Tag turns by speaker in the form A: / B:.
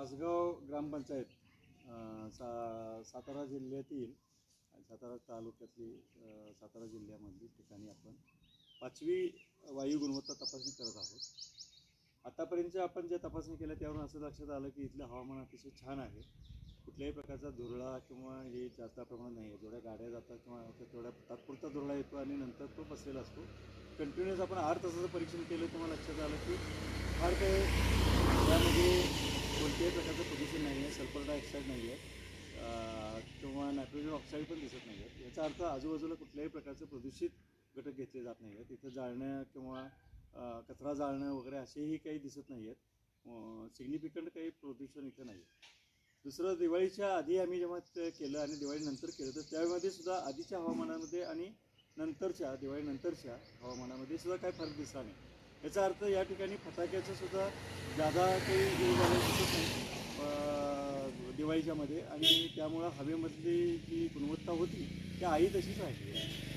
A: तासगाव ग्रामपंचायत सा सातारा जिल्ह्यातील सातारा तालुक्यातली सातारा जिल्ह्यामधली ठिकाणी आपण पाचवी वायू गुणवत्ता तपासणी करत आहोत. आतापर्यंत आपण ज्या तपासणी केल्या त्यावरून असं लक्षात आलं की इथलं हवामान अतिशय छान आहे. कुठल्याही प्रकारचा धुरळा किंवा हे जास्त प्रमाणात नाही आहे. जेवढ्या गाड्या जातात किंवा तेवढ्या तात्पुरता धुरळा येतो आणि नंतर तो बसलेला असतो कंटिन्युअस आपण आठ तासाचं परीक्षण केलं तेव्हा लक्षात आलं की फार काही त्यामध्ये कोणत्याही प्रकारचं प्रदूषण नाही आहे सल्फर डायऑक्साईड नाही आहे किंवा नायट्रोजन ऑक्साईड पण दिसत नाही आहेत याचा अर्थ आजूबाजूला कुठल्याही प्रकारचं प्रदूषित घटक घेतले जात नाही आहेत तिथं जाळणं किंवा कचरा जाळणं वगैरे असेही काही दिसत नाही आहेत सिग्निफिकंट काही प्रदूषण इथं नाही आहे दुसरं दिवाळीच्या आधी आम्ही जेव्हा केलं आणि दिवाळीनंतर केलं तर त्यामध्ये सुद्धा आधीच्या हवामानामध्ये आणि नंतरच्या दिवाळीनंतरच्या हवामानामध्ये सुद्धा काय फरक दिसला नाही. याचा अर्थ या ठिकाणी फटाक्याचं सुद्धा जादा काही दिवाळीच्यामध्ये आणि त्यामुळं हवेमधली जी गुणवत्ता होती ती आई तशीच राहिली. आहे